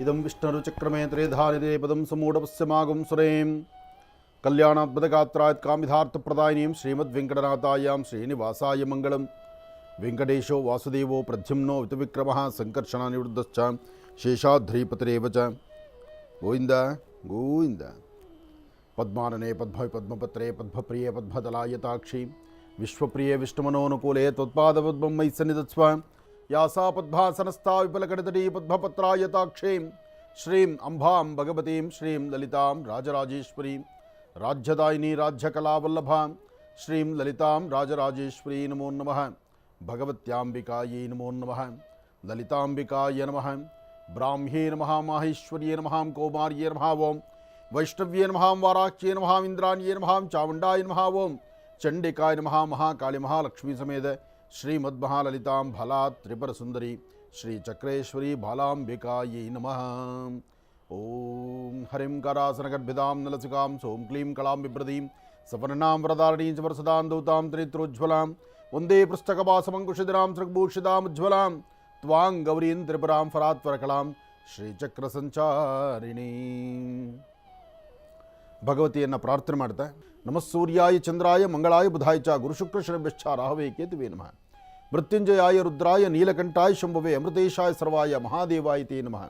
इदं विष्णुरुचक्रमे त्रेधारिरे पदं समूढपस्य मागुं सुरें कल्याणात्मदगात्रात् कामिधार्थप्रदायिनीं श्रीमद्वेङ्कटनाथायां श्रीनिवासाय मङ्गलं वेङ्कटेशो वासुदेवो प्रद्युम्नो वितविक्रमः सङ्कर्षणानिवृद्धश्च शेषाध्रीपतिरेव च। गोविन्द गोविन्द। पद्मानने पद्मपद्मपत्रे पद्मप्रिये पद्मदलायताक्षी ವಿಶ್ವಪ್ರಿಯೆ ವಿಷ್ಣುಮನೋನುಕೂಲೆ ತ್ವತ್ಪಾದಪದ್ಮಂ ಮೈ ಸನ್ನಿಧತ್ಸ್ವ ಯಾಸಾ ಪದ್ಮಾಸನಸ್ಥಾ ವಿಫಲಕಡತಡಿ ಪದ್ಮಪತ್ರಾಯತಾಕ್ಷೀಂ ಶ್ರೀಂ ಅಂಬಾಂ ಭಗವತೀಂ ಶ್ರೀಂ ಲಲಿತಾಂ ರಾಜರಾಜೇಶ್ವರೀಂ ರಾಜ್ಯದಾಯಿನಿ ರಾಜ್ಯಕಲಾವಲ್ಲಭಾಂ ಶ್ರೀಂ ಲಲಿತಾಂ ರಾಜರಾಜೇಶ್ವರೀ ನಮೋ ನಮಃ ಭಗವತ್ಯಾಂಬಿಕಾಯೈ ನಮೋ ನಮಃ ಲಲಿತಾಂಬಿಕಾಯ ನಮಃ ಬ್ರಾಹ್ಮ್ಯೇ ನಮಃ ಮಾಹೇಶ್ವರ್ಯೇ ನಮಃ ಕೌಮಾರ್ಯೇ ನಮಃ ಓಂ ವೈಷ್ಣವ್ಯೇ ನಮಃ ವಾರಾಕ್ಯೇ ನಮಃ ಇಂದ್ರಾಣ್ಯೇ ನಮಃ ಚಾಮುಂಡಾಯ ನಮಃ ಓಂ ಚಂಡಿಕಾಯ ನಮಃ ಮಹಾಕಾಳಿ ಮಹಾಲಕ್ಷ್ಮೀ ಸಮೇತ ಶ್ರೀಮದ್ಮಹಾಲಲಿತಾಂ ಫಲಾ ತ್ರಿಪುರ ಸುಂದರಿ ಶ್ರೀ ಚಕ್ರೇಶ್ವರಿ ಬಾಲಾಂಬಿಕಾಯೈ ನಮಃ ಓಂ ಹರಿಂ ಕರಾಸನಗರ್ಭಿದಾಂ ನಲಸಿಕಾಂ ಸೋಂ ಕ್ಲೀಂ ಕಳಾಂ ಬಿಭ್ರದೀಂ ಸಪರ್ಣಾಂ ವರದಾರಣೀಂ ಚ ವರಸದಾಂ ದೌತಾಂ ತ್ರಿತ್ರೋಜ್ವಲಾಂ ಒಂದೇ ಪೃಷ್ಠಕವಾಸಮಂಕುಶಿಧಿರಾಂ ಸೃಗ್ಭೂಷಿತಾಂ ಉಜ್ವಲಾಂ ತ್ವಾಂ ಗೌರೀಂ ತ್ರಿಪುರಾಂ ಫರಾತ್ವರಕಳಾಂ ಶ್ರೀಚಕ್ರ ಸಂಚಾರಿಣೀ ಭಗವತಿಯನ್ನು ಪ್ರಾರ್ಥನೆ ಮಾಡ್ತಾ ನಮಸ್ಸೂರ್ಯಾಯ ಚಂದ್ರಾಯ ಮಂಗಳಾಯ ಬುಧಾಯ ಚ ಗುರುಶುಕ್ರ ಶನಿಭ್ಯಶ್ಚ ರಾಹವೇ ಕೇತುವೇ ನಮಃ. ಮೃತ್ಯುಂಜಯಾಯ ರುದ್ರಾಯ ನೀಲಕಂಠಾಯ ಶಂಭುವೆ ಅಮೃತೇಶಾಯ ಸರ್ವಾಯ ಮಹಾದೇವಾಯ ತೇ ನಮಃ.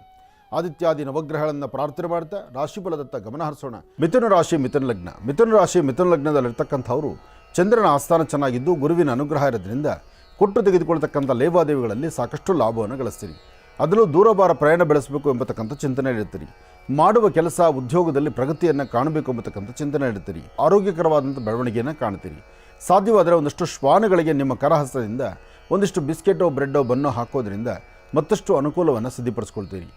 ಆದಿತ್ಯಾದಿ ನವಗ್ರಹಗಳನ್ನು ಪ್ರಾರ್ಥನೆ ಮಾಡ್ತಾ ರಾಶಿಫಲದತ್ತ ಗಮನ ಹರಿಸೋಣ. ಮಿಥುನ ರಾಶಿ, ಮಿಥುನ ಲಗ್ನ. ಮಿಥುನ ರಾಶಿ, ಮಿಥುನ ಲಗ್ನದಲ್ಲಿರ್ತಕ್ಕಂಥವರು ಚಂದ್ರನ ಆಸ್ಥಾನ ಚೆನ್ನಾಗಿದ್ದು ಗುರುವಿನ ಅನುಗ್ರಹ ಇರೋದ್ರಿಂದ ಕೊಟ್ಟು ತೆಗೆದುಕೊಳ್ತಕ್ಕಂಥ ಲೇವಾದೇವಿಗಳಲ್ಲಿ ಸಾಕಷ್ಟು ಲಾಭವನ್ನು ಗಳಿಸ್ತೀರಿ. ಅದರಲ್ಲೂ ದೂರಭಾರ ಪ್ರಯಾಣ ಬೆಳೆಸಬೇಕು ಎಂಬತಕ್ಕಂಥ ಚಿಂತನೆ ಇಡುತ್ತೀರಿ ಮಾಡುವ ಕೆಲಸ ಉದ್ಯೋಗದಲ್ಲಿ ಪ್ರಗತಿಯನ್ನು ಕಾಣಬೇಕು ಎಂಬತಕ್ಕಂಥ ಚಿಂತನೆ ಇಡುತ್ತೀರಿ ಆರೋಗ್ಯಕರವಾದಂಥ ಬೆಳವಣಿಗೆಯನ್ನು ಕಾಣ್ತೀರಿ ಸಾಧ್ಯವಾದರೆ ಒಂದಷ್ಟು ಶ್ವಾನಗಳಿಗೆ ನಿಮ್ಮ ಕರಹಸ್ತದಿಂದ ಒಂದಿಷ್ಟು ಬಿಸ್ಕೆಟೋ, ಬ್ರೆಡ್ಡೋ, ಬನ್ನೋ ಹಾಕೋದ್ರಿಂದ ಮತ್ತಷ್ಟು ಅನುಕೂಲವನ್ನು ಸಿದ್ಧಪಡಿಸ್ಕೊಳ್ತೀರಿ.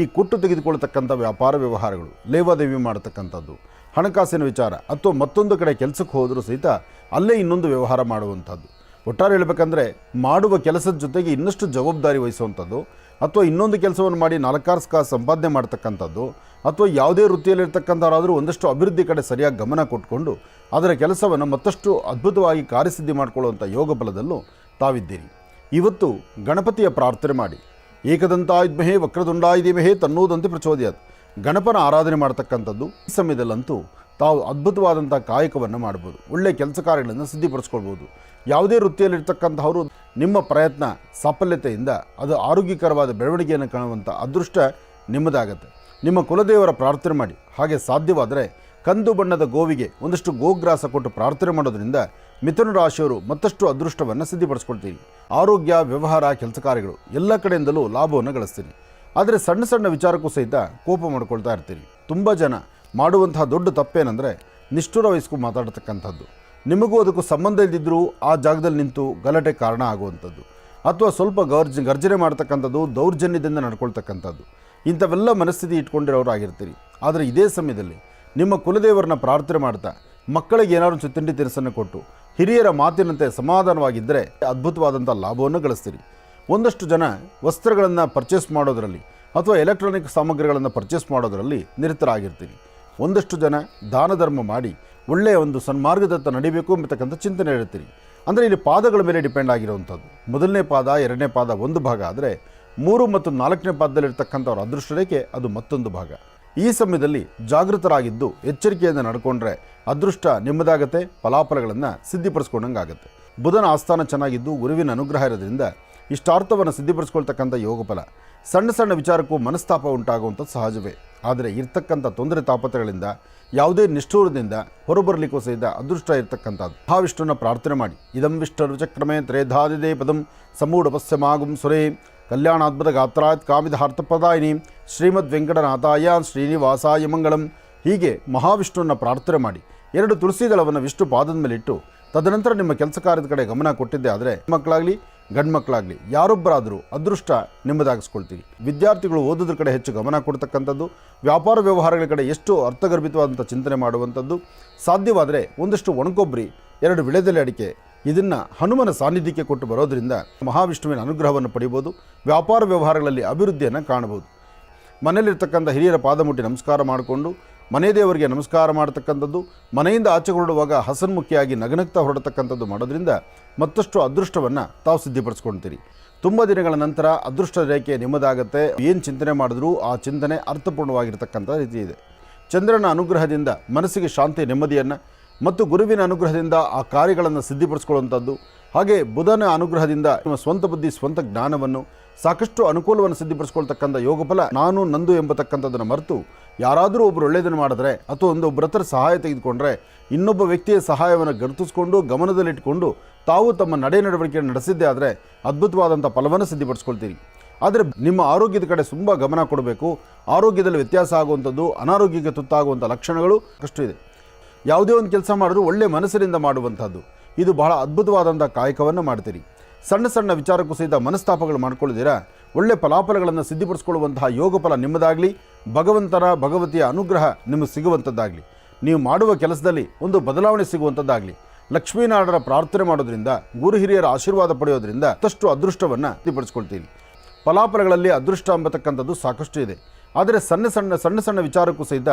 ಈ ಕುಟ್ಟು ತೆಗೆದುಕೊಳ್ತಕ್ಕಂಥ ವ್ಯಾಪಾರ ವ್ಯವಹಾರಗಳು, ಲೇವಾದೇವಿ ಮಾಡತಕ್ಕಂಥದ್ದು, ಹಣಕಾಸಿನ ವಿಚಾರ ಅಥವಾ ಮತ್ತೊಂದು ಕಡೆ ಕೆಲಸಕ್ಕೆ ಹೋದರೂ ಸಹಿತ ಅಲ್ಲೇ ಇನ್ನೊಂದು ವ್ಯವಹಾರ ಮಾಡುವಂಥದ್ದು. ಒಟ್ಟಾರೆ ಹೇಳಬೇಕಂದ್ರೆ, ಮಾಡುವ ಕೆಲಸದ ಜೊತೆಗೆ ಇನ್ನಷ್ಟು ಜವಾಬ್ದಾರಿ ವಹಿಸುವಂಥದ್ದು ಅಥವಾ ಇನ್ನೊಂದು ಕೆಲಸವನ್ನು ಮಾಡಿ ನಾಲ್ಕಾರು ಸಂಪಾದನೆ ಮಾಡ್ತಕ್ಕಂಥದ್ದು, ಅಥವಾ ಯಾವುದೇ ವೃತ್ತಿಯಲ್ಲಿರ್ತಕ್ಕಂಥವರಾದರೂ ಒಂದಷ್ಟು ಅಭಿವೃದ್ಧಿ ಕಡೆ ಸರಿಯಾಗಿ ಗಮನ ಕೊಟ್ಕೊಂಡು ಅದರ ಕೆಲಸವನ್ನು ಮತ್ತಷ್ಟು ಅದ್ಭುತವಾಗಿ ಕಾರ್ಯಸಿದ್ಧಿ ಮಾಡಿಕೊಳ್ಳುವಂಥ ಯೋಗ ಬಲದಲ್ಲೂ ತಾವಿದ್ದೀರಿ. ಇವತ್ತು ಗಣಪತಿಯ ಪ್ರಾರ್ಥನೆ ಮಾಡಿ. ಏಕದಂತಾಯುಧ್ಮಹೇ ವಕ್ರದುಂಡಾಯುಧಿಮಹೇ ತನ್ನೋದಂತೆ ಪ್ರಚೋದಯ ಗಣಪನ ಆರಾಧನೆ ಮಾಡ್ತಕ್ಕಂಥದ್ದು ಈ ಸಮಯದಲ್ಲಂತೂ ತಾವು ಅದ್ಭುತವಾದಂಥ ಕಾಯಕವನ್ನು ಮಾಡ್ಬೋದು. ಒಳ್ಳೆಯ ಕೆಲಸ ಕಾರ್ಯಗಳನ್ನು ಸಿದ್ಧಿಪಡಿಸ್ಕೊಳ್ಬೋದು. ಯಾವುದೇ ವೃತ್ತಿಯಲ್ಲಿರ್ತಕ್ಕಂಥವರು ನಿಮ್ಮ ಪ್ರಯತ್ನ ಸಾಫಲ್ಯತೆಯಿಂದ ಅದು ಆರೋಗ್ಯಕರವಾದ ಬೆಳವಣಿಗೆಯನ್ನು ಕಾಣುವಂಥ ಅದೃಷ್ಟ ನಿಮ್ಮದಾಗತ್ತೆ. ನಿಮ್ಮ ಕುಲದೇವರ ಪ್ರಾರ್ಥನೆ ಮಾಡಿ. ಹಾಗೆ ಸಾಧ್ಯವಾದರೆ ಕಂದು ಬಣ್ಣದ ಗೋವಿಗೆ ಒಂದಷ್ಟು ಗೋಗ್ರಾಸ ಕೊಟ್ಟು ಪ್ರಾರ್ಥನೆ ಮಾಡೋದರಿಂದ ಮಿಥುನ ರಾಶಿಯವರು ಮತ್ತಷ್ಟು ಅದೃಷ್ಟವನ್ನು ಸಿದ್ಧಿಪಡಿಸ್ಕೊಳ್ತೀರಿ. ಆರೋಗ್ಯ, ವ್ಯವಹಾರ, ಕೆಲಸ ಕಾರ್ಯಗಳು ಎಲ್ಲ ಕಡೆಯಿಂದಲೂ ಲಾಭವನ್ನು ಗಳಿಸ್ತೀರಿ. ಆದರೆ ಸಣ್ಣ ಸಣ್ಣ ವಿಚಾರಕ್ಕೂ ಸಹಿತ ಕೋಪ ಮಾಡಿಕೊಳ್ತಾ ಇರ್ತೀರಿ. ತುಂಬ ಜನ ಮಾಡುವಂತಹ ದೊಡ್ಡ ತಪ್ಪೇನೆಂದರೆ ನಿಷ್ಠುರ ವಹಿಸ್ಕೊಂಡು ಮಾತಾಡತಕ್ಕಂಥದ್ದು. ನಿಮಗೂ ಅದಕ್ಕೂ ಸಂಬಂಧ ಇದ್ದಿದ್ದರೂ ಆ ಜಾಗದಲ್ಲಿ ನಿಂತು ಗಲಾಟೆ ಕಾರಣ ಆಗುವಂಥದ್ದು. ಅಥವಾ ಸ್ವಲ್ಪ ಗರ್ಜ್, ಗರ್ಜನೆ ಮಾಡ್ತಕ್ಕಂಥದ್ದು ದೌರ್ಜನ್ಯದಿಂದ ನಡ್ಕೊಳ್ತಕ್ಕಂಥದ್ದು. ಇಂಥವೆಲ್ಲ ಮನಸ್ಥಿತಿ ಇಟ್ಕೊಂಡಿರೋರು ಆಗಿರ್ತೀರಿ. ಆದರೆ ಇದೇ ಸಮಯದಲ್ಲಿ ನಿಮ್ಮ ಕುಲದೇವರನ್ನ ಪ್ರಾರ್ಥನೆ ಮಾಡ್ತಾ ಮಕ್ಕಳಿಗೆ ಏನಾದರೂ ಒಂದು ತಿಂಡಿ ತಿನಿಸನ್ನು ಕೊಟ್ಟು ಹಿರಿಯರ ಮಾತಿನಂತೆ ಸಮಾಧಾನವಾಗಿದ್ದರೆ ಅದ್ಭುತವಾದಂಥ ಲಾಭವನ್ನು ಗಳಿಸ್ತೀರಿ. ಒಂದಷ್ಟು ಜನ ವಸ್ತ್ರಗಳನ್ನು ಪರ್ಚೇಸ್ ಮಾಡೋದರಲ್ಲಿ ಅಥವಾ ಎಲೆಕ್ಟ್ರಾನಿಕ್ ಸಾಮಗ್ರಿಗಳನ್ನು ಪರ್ಚೇಸ್ ಮಾಡೋದರಲ್ಲಿ ನಿರತರಾಗಿರ್ತೀರಿ. ಒಂದಷ್ಟು ಜನ ದಾನ ಧರ್ಮ ಮಾಡಿ ಒಳ್ಳೆಯ ಒಂದು ಸನ್ಮಾರ್ಗದತ್ತ ನಡಿಬೇಕು ಎಂಬತಕ್ಕಂಥ ಚಿಂತನೆ ಇರ್ತೀರಿ ಅಂದರೆ ಇಲ್ಲಿ ಪಾದಗಳ ಮೇಲೆ ಡಿಪೆಂಡ್ ಆಗಿರುವಂಥದ್ದು. ಮೊದಲನೇ ಪಾದ, ಎರಡನೇ ಪಾದ ಒಂದು ಭಾಗ ಆದರೆ ಮೂರು ಮತ್ತು ನಾಲ್ಕನೇ ಪಾದದಲ್ಲಿರ್ತಕ್ಕಂಥವ್ರ ಅದೃಷ್ಟ ರೇಖೆ ಅದು ಮತ್ತೊಂದು ಭಾಗ. ಈ ಸಮಯದಲ್ಲಿ ಜಾಗೃತರಾಗಿದ್ದು ಎಚ್ಚರಿಕೆಯಿಂದ ನಡ್ಕೊಂಡ್ರೆ ಅದೃಷ್ಟ ನಿಮ್ಮದಾಗತ್ತೆ, ಫಲಾಫಲಗಳನ್ನು ಸಿದ್ಧಿಪಡಿಸ್ಕೊಂಡಂಗಾಗತ್ತೆ. ಬುಧನ ಆಸ್ಥಾನ ಚೆನ್ನಾಗಿದ್ದು ಗುರುವಿನ ಅನುಗ್ರಹ ಇರೋದ್ರಿಂದ ಇಷ್ಟಾರ್ಥವನ್ನು ಸಿದ್ಧಿಪಡಿಸ್ಕೊಳ್ತಕ್ಕಂಥ ಯೋಗ ಫಲ ಸಣ್ಣ ಸಣ್ಣ ವಿಚಾರಕ್ಕೂ ಮನಸ್ತಾಪ ಉಂಟಾಗುವಂಥದ್ದು ಸಹಜವೇ. ಆದರೆ ಇರ್ತಕ್ಕಂಥ ತೊಂದರೆ ತಾಪತ್ರಗಳಿಂದ ಯಾವುದೇ ನಿಷ್ಠೂರದಿಂದ ಹೊರಬರಲಿಕ್ಕೂ ಸಹಿತ ಅದೃಷ್ಟ ಇರತಕ್ಕಂಥದ್ದು. ಮಹಾವಿಷ್ಣುವನ್ನ ಪ್ರಾರ್ಥನೆ ಮಾಡಿ. ಇದಂ ವಿಷ್ಣು ರುಚಕ್ರಮೇ ತ್ರೇಧಾದಿದೇ ಪದಂ ಸಮೂಢಪಸ್ಯಮಾಗುಂ ಸುರೇ. ಕಲ್ಯಾಣಾದ್ಭುತ ಗಾತ್ರಾತ್ ಕಾಮಿದಾರ್ಥಪ್ರದಾಯಿನಿ ಶ್ರೀಮದ್ ವೆಂಕಟನಾಥಾಯ ಶ್ರೀನಿವಾಸಾಯ ಮಂಗಳಂ. ಹೀಗೆ ಮಹಾವಿಷ್ಣುವನ್ನ ಪ್ರಾರ್ಥನೆ ಮಾಡಿ. ಎರಡು ತುಳಸಿ ದಳವನ್ನು ವಿಷ್ಣು ಪಾದದ ಮೇಲಿಟ್ಟು, ತದನಂತರ ನಿಮ್ಮ ಕೆಲಸ ಕಾರ್ಯದ ಕಡೆ ಗಮನ ಕೊಟ್ಟಿದ್ದೆ ಆದರೆ ಮಕ್ಕಳಾಗಲಿ ಗಂಡು ಮಕ್ಕಳಾಗಲಿ ಯಾರೊಬ್ಬರಾದರೂ ಅದೃಷ್ಟ ನಿಮ್ಮದಾಗಿಸ್ಕೊಳ್ತೀವಿ. ವಿದ್ಯಾರ್ಥಿಗಳು ಓದೋದ್ರ ಕಡೆ ಹೆಚ್ಚು ಗಮನ ಕೊಡ್ತಕ್ಕಂಥದ್ದು, ವ್ಯಾಪಾರ ವ್ಯವಹಾರಗಳ ಕಡೆ ಎಷ್ಟು ಅರ್ಥಗರ್ಭಿತವಾದಂಥ ಚಿಂತನೆ ಮಾಡುವಂಥದ್ದು, ಸಾಧ್ಯವಾದರೆ ಒಂದಷ್ಟು ಒಣಕೊಬ್ಬರಿ, ಎರಡು ವಿಳೆದೆಲೆ ಅಡಿಕೆ, ಇದನ್ನು ಹನುಮನ ಸಾನ್ನಿಧ್ಯಕ್ಕೆ ಕೊಟ್ಟು ಬರೋದರಿಂದ ಮಹಾವಿಷ್ಣುವಿನ ಅನುಗ್ರಹವನ್ನು ಪಡಿಬೋದು, ವ್ಯಾಪಾರ ವ್ಯವಹಾರಗಳಲ್ಲಿ ಅಭಿವೃದ್ಧಿಯನ್ನು ಕಾಣಬಹುದು. ಮನೆಯಲ್ಲಿರ್ತಕ್ಕಂಥ ಹಿರಿಯರ ಪಾದಮುಟ್ಟಿ ನಮಸ್ಕಾರ ಮಾಡಿಕೊಂಡು ಮನೆ ದೇವರಿಗೆ ನಮಸ್ಕಾರ ಮಾಡತಕ್ಕಂಥದ್ದು, ಮನೆಯಿಂದ ಆಚೆ ಹೊರಡುವಾಗ ಹಸನ್ಮುಖಿಯಾಗಿ ನಗನಗ್ತಾ ಹೊರಡತಕ್ಕಂಥದ್ದು ಮಾಡೋದ್ರಿಂದ ಮತ್ತಷ್ಟು ಅದೃಷ್ಟವನ್ನು ತಾವು ಸಿದ್ಧಿಪಡಿಸ್ಕೊಳ್ತೀರಿ ತುಂಬ ದಿನಗಳ ನಂತರ ಅದೃಷ್ಟ ರೇಖೆ ನಿಮ್ಮದಾಗತ್ತೆ. ಏನು ಚಿಂತನೆ ಮಾಡಿದ್ರೂ ಆ ಚಿಂತನೆ ಅರ್ಥಪೂರ್ಣವಾಗಿರ್ತಕ್ಕಂಥ ರೀತಿ ಇದೆ. ಚಂದ್ರನ ಅನುಗ್ರಹದಿಂದ ಮನಸ್ಸಿಗೆ ಶಾಂತಿ, ನೆಮ್ಮದಿಯನ್ನು ಮತ್ತು ಗುರುವಿನ ಅನುಗ್ರಹದಿಂದ ಆ ಕಾರ್ಯಗಳನ್ನು ಸಿದ್ಧಿಪಡಿಸ್ಕೊಳ್ಳುವಂಥದ್ದು, ಹಾಗೆ ಬುಧನ ಅನುಗ್ರಹದಿಂದ ನಿಮ್ಮ ಸ್ವಂತ ಬುದ್ಧಿ, ಸ್ವಂತ ಜ್ಞಾನವನ್ನು ಸಾಕಷ್ಟು ಅನುಕೂಲವನ್ನು ಸಿದ್ಧಿಪಡಿಸ್ಕೊಳ್ತಕ್ಕಂಥ ಯೋಗಫಲ ನಾನು, ನಂದು ಎಂಬತಕ್ಕಂಥದ್ದನ್ನು ಮರೆತು ಯಾರಾದರೂ ಒಬ್ಬರು ಒಳ್ಳೆಯದನ್ನು ಮಾಡಿದ್ರೆ ಅಥವಾ ಒಂದು ಒಬ್ಬರತ್ರ ಸಹಾಯ ತೆಗೆದುಕೊಂಡ್ರೆ ಇನ್ನೊಬ್ಬ ವ್ಯಕ್ತಿಯ ಸಹಾಯವನ್ನು ಗುರುತಿಸ್ಕೊಂಡು ಗಮನದಲ್ಲಿಟ್ಕೊಂಡು ತಾವು ತಮ್ಮ ನಡೆ ನಡವಳಿಕೆಯನ್ನು ನಡೆಸಿದ್ದೇ ಆದರೆ ಅದ್ಭುತವಾದಂಥ ಫಲವನ್ನು ಸಿದ್ಧಪಡಿಸ್ಕೊಳ್ತೀರಿ. ಆದರೆ ನಿಮ್ಮ ಆರೋಗ್ಯದ ಕಡೆ ತುಂಬ ಗಮನ ಕೊಡಬೇಕು. ಆರೋಗ್ಯದಲ್ಲಿ ವ್ಯತ್ಯಾಸ ಆಗುವಂಥದ್ದು, ಅನಾರೋಗ್ಯಕ್ಕೆ ತುತ್ತಾಗುವಂಥ ಲಕ್ಷಣಗಳು ಅಷ್ಟು ಇದೆ. ಯಾವುದೇ ಒಂದು ಕೆಲಸ ಮಾಡಿದ್ರೂ ಒಳ್ಳೆ ಮನಸ್ಸಿನಿಂದ ಮಾಡುವಂಥದ್ದು. ಇದು ಬಹಳ ಅದ್ಭುತವಾದಂಥ ಕಾಯಕವನ್ನು ಮಾಡ್ತೀರಿ. ಸಣ್ಣ ಸಣ್ಣ ವಿಚಾರಕ್ಕೂ ಸಹಿತ ಮನಸ್ತಾಪಗಳು ಮಾಡಿಕೊಳ್ಳದಿರಾ, ಒಳ್ಳೆ ಫಲಾಫಲಗಳನ್ನು ಸಿದ್ಧಿಪಡಿಸಿಕೊಳ್ಳುವಂತಹ ಯೋಗ ಫಲ ನಿಮ್ಮದಾಗಲಿ, ಭಗವಂತನ ಭಗವತಿಯ ಅನುಗ್ರಹ ನಿಮಗೆ ಸಿಗುವಂಥದ್ದಾಗಲಿ. ನೀವು ಮಾಡುವ ಕೆಲಸದಲ್ಲಿ ಒಂದು ಬದಲಾವಣೆ ಸಿಗುವಂಥದ್ದಾಗಲಿ. ಲಕ್ಷ್ಮೀನಾರಾಯಣರ ಪ್ರಾರ್ಥನೆ ಮಾಡೋದ್ರಿಂದ, ಗುರು ಹಿರಿಯರ ಆಶೀರ್ವಾದ ಪಡೆಯೋದ್ರಿಂದ ತಷ್ಟು ಅದೃಷ್ಟವನ್ನು ಸಿದ್ಧಿಪಡಿಸ್ಕೊಳ್ತೀರಿ. ಫಲಾಫಲಗಳಲ್ಲಿ ಅದೃಷ್ಟ ಅಂಬತಕ್ಕಂಥದ್ದು ಸಾಕಷ್ಟು ಇದೆ. ಆದರೆ ಸಣ್ಣ ಸಣ್ಣ ಸಣ್ಣ ಸಣ್ಣ ವಿಚಾರಕ್ಕೂ ಸಹಿತ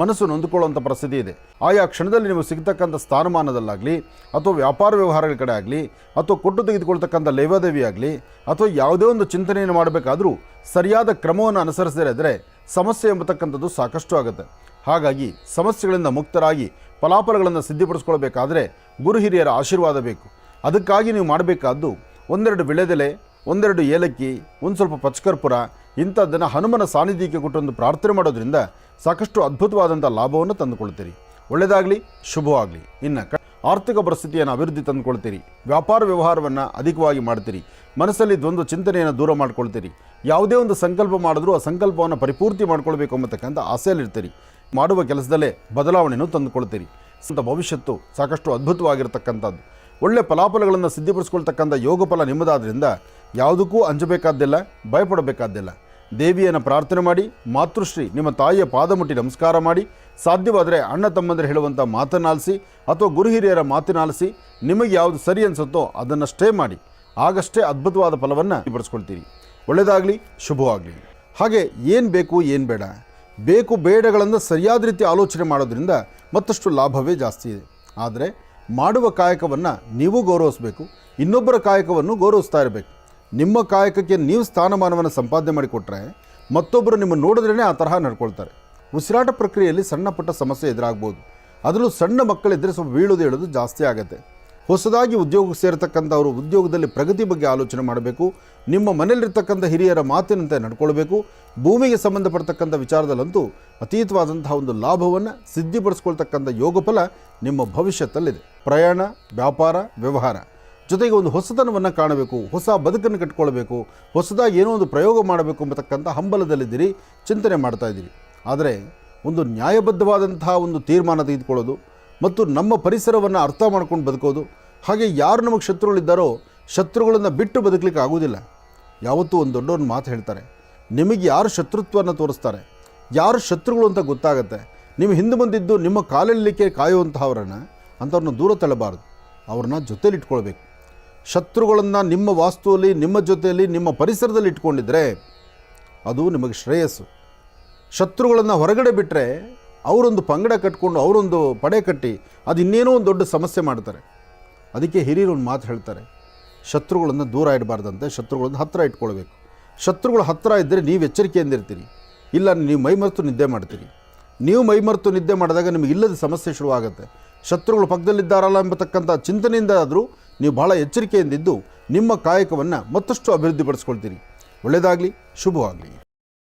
ಮನಸ್ಸು ನೊಂದುಕೊಳ್ಳುವಂಥ ಪರಿಸ್ಥಿತಿ ಇದೆ. ಆಯಾ ಕ್ಷಣದಲ್ಲಿ ನೀವು ಸಿಗ್ತಕ್ಕಂಥ ಸ್ಥಾನಮಾನದಲ್ಲಾಗಲಿ, ಅಥವಾ ವ್ಯಾಪಾರ ವ್ಯವಹಾರಗಳ ಕಡೆ ಆಗಲಿ, ಅಥವಾ ಕೊಟ್ಟು ತೆಗೆದುಕೊಳ್ತಕ್ಕಂಥ ಲೇವಾದೇವಿ ಆಗಲಿ, ಅಥವಾ ಯಾವುದೇ ಒಂದು ಚಿಂತನೆಯನ್ನು ಮಾಡಬೇಕಾದರೂ ಸರಿಯಾದ ಕ್ರಮವನ್ನು ಅನುಸರಿಸದೇ ಸಮಸ್ಯೆ ಎಂಬತಕ್ಕಂಥದ್ದು ಸಾಕಷ್ಟು ಆಗುತ್ತೆ. ಹಾಗಾಗಿ ಸಮಸ್ಯೆಗಳಿಂದ ಮುಕ್ತರಾಗಿ ಫಲಾಫಲಗಳನ್ನು ಸಿದ್ಧಪಡಿಸ್ಕೊಳ್ಬೇಕಾದ್ರೆ ಗುರು ಹಿರಿಯರ ಆಶೀರ್ವಾದ ಬೇಕು. ಅದಕ್ಕಾಗಿ ನೀವು ಮಾಡಬೇಕಾದ್ದು ಒಂದೆರಡು ವಿಳೆದೆಲೆ, ಒಂದೆರಡು ಏಲಕ್ಕಿ, ಒಂದು ಸ್ವಲ್ಪ ಪಚ್ಕರ್ಪುರ ಇಂಥದ್ದನ್ನು ಹನುಮನ ಸಾನ್ನಿಧ್ಯಕ್ಕೆ ಕೊಟ್ಟೊಂದು ಪ್ರಾರ್ಥನೆ ಮಾಡೋದ್ರಿಂದ ಸಾಕಷ್ಟು ಅದ್ಭುತವಾದಂಥ ಲಾಭವನ್ನು ತಂದುಕೊಳ್ತೀರಿ. ಒಳ್ಳೆಯದಾಗಲಿ, ಶುಭವಾಗಲಿ. ಇನ್ನು ಆರ್ಥಿಕ ಪರಿಸ್ಥಿತಿಯನ್ನು ಅಭಿವೃದ್ಧಿ ತಂದುಕೊಳ್ತೀರಿ. ವ್ಯಾಪಾರ ವ್ಯವಹಾರವನ್ನು ಅಧಿಕವಾಗಿ ಮಾಡ್ತೀರಿ. ಮನಸ್ಸಲ್ಲಿ ದ್ವಂದ್ವ ಚಿಂತನೆಯನ್ನು ದೂರ ಮಾಡ್ಕೊಳ್ತೀರಿ. ಯಾವುದೇ ಒಂದು ಸಂಕಲ್ಪ ಮಾಡಿದ್ರೂ ಆ ಸಂಕಲ್ಪವನ್ನು ಪರಿಪೂರ್ತಿ ಮಾಡ್ಕೊಳ್ಬೇಕು ಅನ್ನತಕ್ಕಂಥ ಆಸೆಯಲ್ಲಿರ್ತೀರಿ. ಮಾಡುವ ಕೆಲಸದಲ್ಲೇ ಬದಲಾವಣೆಯನ್ನು ತಂದುಕೊಳ್ತೀರಿ. ಸ್ವಂತ ಭವಿಷ್ಯತ್ತು ಸಾಕಷ್ಟು ಅದ್ಭುತವಾಗಿರ್ತಕ್ಕಂಥದ್ದು. ಒಳ್ಳೆ ಫಲಾಫಲಗಳನ್ನು ಸಿದ್ಧಪಡಿಸ್ಕೊಳ್ತಕ್ಕಂಥ ಯೋಗ ಫಲ ನಿಮ್ಮದಾದ್ರಿಂದ ಯಾವುದಕ್ಕೂ ಅಂಜಬೇಕಾದ್ದಿಲ್ಲ, ಭಯಪಡಬೇಕಾದ್ದಿಲ್ಲ. ದೇವಿಯನ್ನು ಪ್ರಾರ್ಥನೆ ಮಾಡಿ, ಮಾತೃಶ್ರೀ, ನಿಮ್ಮ ತಾಯಿಯ ಪಾದ ಮುಟ್ಟಿ ನಮಸ್ಕಾರ ಮಾಡಿ, ಸಾಧ್ಯವಾದರೆ ಅಣ್ಣ ತಮ್ಮಂದರೆ ಹೇಳುವಂಥ ಮಾತನಾಲಿಸಿ ಅಥವಾ ಗುರು ಹಿರಿಯರ ನಿಮಗೆ ಯಾವುದು ಸರಿ ಅನಿಸುತ್ತೋ ಅದನ್ನಷ್ಟೇ ಮಾಡಿ. ಆಗಷ್ಟೇ ಅದ್ಭುತವಾದ ಫಲವನ್ನು ಪಡಿಸ್ಕೊಳ್ತೀರಿ ಒಳ್ಳೆಯದಾಗಲಿ, ಶುಭವಾಗಲಿ. ಹಾಗೆ ಏನು ಬೇಕು, ಏನು ಬೇಡ. ಬೇಕು, ಬೇಡಗಳನ್ನು ಸರಿಯಾದ ರೀತಿ ಆಲೋಚನೆ ಮಾಡೋದ್ರಿಂದ ಮತ್ತಷ್ಟು ಲಾಭವೇ ಜಾಸ್ತಿ ಇದೆ. ಆದರೆ ಮಾಡುವ ಕಾಯಕವನ್ನು ನೀವು ಗೌರವಿಸಬೇಕು, ಇನ್ನೊಬ್ಬರ ಕಾಯಕವನ್ನು ಗೌರವಿಸ್ತಾ ಇರಬೇಕು. ನಿಮ್ಮ ಕಾಯಕಕ್ಕೆ ನೀವು ಸ್ಥಾನಮಾನವನ್ನು ಸಂಪಾದನೆ ಮಾಡಿಕೊಟ್ರೆ ಮತ್ತೊಬ್ಬರು ನಿಮ್ಮ ನೋಡಿದ್ರೇ ಆ ತರಹ ನಡ್ಕೊಳ್ತಾರೆ. ಉಸಿರಾಟ ಪ್ರಕ್ರಿಯೆಯಲ್ಲಿ ಸಣ್ಣ ಪುಟ್ಟ ಸಮಸ್ಯೆ ಎದುರಾಗ್ಬೋದು. ಅದರಲ್ಲೂ ಸಣ್ಣ ಮಕ್ಕಳಿದ್ದರೆ ಸ್ವಲ್ಪ ಬೀಳೋದು ಹೇಳೋದು ಜಾಸ್ತಿ ಆಗುತ್ತೆ. ಹೊಸದಾಗಿ ಉದ್ಯೋಗಕ್ಕೆ ಸೇರತಕ್ಕಂಥವರು ಉದ್ಯೋಗದಲ್ಲಿ ಪ್ರಗತಿ ಬಗ್ಗೆ ಆಲೋಚನೆ ಮಾಡಬೇಕು. ನಿಮ್ಮ ಮನೆಯಲ್ಲಿರ್ತಕ್ಕಂಥ ಹಿರಿಯರ ಮಾತಿನಂತೆ ನಡ್ಕೊಳ್ಬೇಕು. ಭೂಮಿಗೆ ಸಂಬಂಧಪಡ್ತಕ್ಕಂಥ ವಿಚಾರದಲ್ಲಂತೂ ಅತೀತವಾದಂತಹ ಒಂದು ಲಾಭವನ್ನು ಸಿದ್ಧಿಪಡಿಸ್ಕೊಳ್ತಕ್ಕಂಥ ಯೋಗಫಲ ನಿಮ್ಮ ಭವಿಷ್ಯತ್ತಲ್ಲಿದೆ. ಪ್ರಯಾಣ, ವ್ಯಾಪಾರ, ವ್ಯವಹಾರ. ಜೊತೆಗೆ ಒಂದು ಹೊಸತನವನ್ನು ಕಾಣಬೇಕು, ಹೊಸ ಬದುಕನ್ನು ಕಟ್ಕೊಳ್ಬೇಕು, ಹೊಸದಾಗಿ ಏನೋ ಒಂದು ಪ್ರಯೋಗ ಮಾಡಬೇಕು ಎಂಬತಕ್ಕಂಥ ಹಂಬಲದಲ್ಲಿದ್ದೀರಿ, ಚಿಂತನೆ ಮಾಡ್ತಾ ಇದ್ದೀರಿ. ಆದರೆ ಒಂದು ನ್ಯಾಯಬದ್ಧವಾದಂತಹ ಒಂದು ತೀರ್ಮಾನ ತೆಗೆದುಕೊಳ್ಳೋದು ಮತ್ತು ನಮ್ಮ ಪರಿಸರವನ್ನು ಅರ್ಥ ಮಾಡ್ಕೊಂಡು ಬದುಕೋದು, ಹಾಗೆ ಯಾರು ನಮಗೆ ಶತ್ರುಗಳಿದ್ದಾರೋ ಶತ್ರುಗಳನ್ನು ಬಿಟ್ಟು ಬದುಕಲಿಕ್ಕೆ ಆಗೋದಿಲ್ಲ ಯಾವತ್ತೂ ಒಂದು ದೊಡ್ಡವ್ರನ್ನ ಮಾತು ಹೇಳ್ತಾರೆ, ನಿಮಗೆ ಯಾರು ಶತ್ರುತ್ವವನ್ನು ತೋರಿಸ್ತಾರೆ, ಯಾರು ಶತ್ರುಗಳು ಅಂತ ಗೊತ್ತಾಗುತ್ತೆ, ನಿಮ್ಮ ಹಿಂದೆ ಬಂದಿದ್ದು ನಿಮ್ಮ ಕಾಲಲ್ಲಿಕ್ಕೆ ಕಾಯುವಂತಹವರನ್ನು ಅಂಥವ್ರನ್ನ ದೂರ ತಳ್ಳಬಾರ್ದು, ಅವ್ರನ್ನ ಜೊತೇಲಿ ಇಟ್ಕೊಳ್ಬೇಕು ಶತ್ರುಗಳನ್ನು ನಿಮ್ಮ ವಾಸ್ತುವಲ್ಲಿ, ನಿಮ್ಮ ಜೊತೆಯಲ್ಲಿ, ನಿಮ್ಮ ಪರಿಸರದಲ್ಲಿ ಇಟ್ಕೊಂಡಿದ್ರೆ ಅದು ನಿಮಗೆ ಶ್ರೇಯಸ್ಸು. ಶತ್ರುಗಳನ್ನು ಹೊರಗಡೆ ಬಿಟ್ಟರೆ ಅವರೊಂದು ಪಂಗಡ ಕಟ್ಕೊಂಡು, ಅವರೊಂದು ಪಡೆ ಕಟ್ಟಿ ಅದು ಇನ್ನೇನೋ ಒಂದು ದೊಡ್ಡ ಸಮಸ್ಯೆ ಮಾಡ್ತಾರೆ. ಅದಕ್ಕೆ ಹಿರಿಯರು ಒಂದು ಮಾತು ಹೇಳ್ತಾರೆ. ಶತ್ರುಗಳನ್ನು ದೂರ ಇಡಬಾರ್ದಂತೆ, ಶತ್ರುಗಳನ್ನು ಹತ್ತಿರ ಇಟ್ಕೊಳ್ಬೇಕು. ಶತ್ರುಗಳು ಹತ್ತಿರ ಇದ್ದರೆ ನೀವು ಎಚ್ಚರಿಕೆಯಿಂದ ಇರ್ತೀರಿ ಇಲ್ಲ, ನೀವು ಮೈಮರೆತು ನಿದ್ದೆ ಮಾಡ್ತೀರಿ. ನೀವು ಮೈಮರೆತು ನಿದ್ದೆ ಮಾಡಿದಾಗ ನಿಮಗೆ ಇಲ್ಲದ ಸಮಸ್ಯೆ ಶುರುವಾಗುತ್ತೆ. ಶತ್ರುಗಳು ಪಕ್ಕದಲ್ಲಿದ್ದಾರಲ್ಲ ಎಂಬತಕ್ಕಂಥ ಚಿಂತನೆಯಿಂದ ಆದರೂ ನೀವು ಬಹಳ ಎಚ್ಚರಿಕೆಯಿಂದಿದ್ದು ನಿಮ್ಮ ಕಾಯಕವನ್ನು ಮತ್ತಷ್ಟು ಅಭಿವೃದ್ಧಿಪಡಿಸ್ಕೊಳ್ತೀರಿ. ಒಳ್ಳೆಯದಾಗಲಿ ಶುಭವಾಗಲಿ.